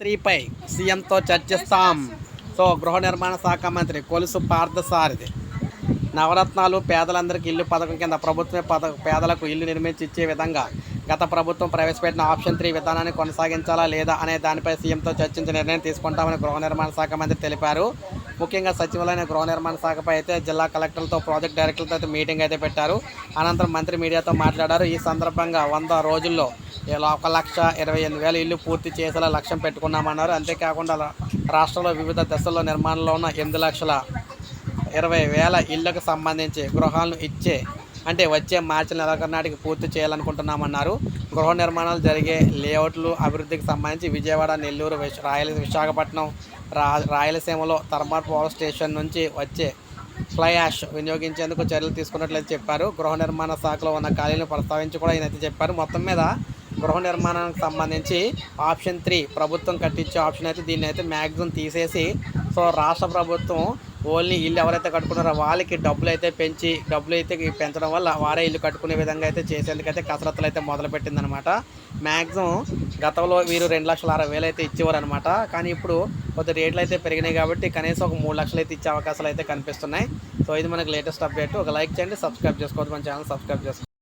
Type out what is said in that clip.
త్రీపై సీఎంతో చర్చిస్తాం. సో గృహ నిర్మాణ శాఖ మంత్రి కొలుసు పార్థసారథి. నవరత్నాలు పేదలందరికీ ఇల్లు పథకం కింద ప్రభుత్వమే పథ పేదలకు ఇల్లు నిర్మించి ఇచ్చే విధంగా గత ప్రభుత్వం ప్రవేశపెట్టిన ఆప్షన్ త్రీ విధానాన్ని కొనసాగించాలా లేదా అనే దానిపై సీఎంతో చర్చించి నిర్ణయం తీసుకుంటామని గృహ నిర్మాణ శాఖ మంత్రి తెలిపారు. ముఖ్యంగా సచివాలయ గృహ నిర్మాణ శాఖపై అయితే జిల్లా కలెక్టర్లతో ప్రాజెక్ట్ డైరెక్టర్లతో అయితే మీటింగ్ అయితే పెట్టారు. అనంతరం మంత్రి మీడియాతో మాట్లాడారు. ఈ సందర్భంగా వంద రోజుల్లో ఒక లక్ష ఇరవై ఎనిమిది వేల ఇల్లు పూర్తి చేసేలా లక్ష్యం పెట్టుకున్నామన్నారు. అంతేకాకుండా రాష్ట్రంలో వివిధ దశల్లో నిర్మాణంలో ఉన్న ఎనిమిది లక్షల ఇరవై వేల ఇళ్ళకు సంబంధించి గృహాలను ఇచ్చే అంటే వచ్చే మార్చి నెలాఖరు నాటికి పూర్తి చేయాలనుకుంటున్నామన్నారు. గృహ నిర్మాణాలు జరిగే లేఅవుట్లు అభివృద్ధికి సంబంధించి విజయవాడ నెల్లూరు విశ- రాయల విశాఖపట్నం రా రాయలసీమలో థర్మల్ పవర్ స్టేషన్ నుంచి వచ్చే ఫ్లై యాష్ వినియోగించేందుకు చర్యలు తీసుకున్నట్లయితే చెప్పారు. గృహ నిర్మాణ శాఖలో ఉన్న ఖాళీలను ప్రస్తావించి కూడా ఈయన అయితే చెప్పారు. మొత్తం మీద గృహ నిర్మాణానికి సంబంధించి ఆప్షన్ త్రీ ప్రభుత్వం కట్టించే ఆప్షన్ అయితే దీన్ని అయితే మ్యాక్సిమం తీసేసి సో రాష్ట్ర ప్రభుత్వం ఓన్లీ ఇల్లు ఎవరైతే కట్టుకున్నారో వాళ్ళకి డబ్బులు అయితే పెంచి డబ్బులు అయితే పెంచడం వల్ల వారే ఇల్లు కట్టుకునే విధంగా అయితే చేసేందుకైతే కసరత్తులు అయితే మొదలుపెట్టిందనమాట. మ్యాక్సిమం గతంలో వీరు రెండు లక్షల అరవై వేలు అయితే ఇచ్చేవారు అనమాట కానీ ఇప్పుడు కొద్ది రేట్లు అయితే పెరిగినాయి కాబట్టి కనీసం ఒక మూడు లక్షలు అయితే ఇచ్చే అవకాశాలు అయితే కనిపిస్తున్నాయి. సో ఇది మనకి లేటెస్ట్ అప్డేట్. ఒక లైక్ చేయండి సబ్స్క్రైబ్ చేసుకోవద్దు మన ఛానల్ సబ్స్క్రైబ్ చేసుకోండి.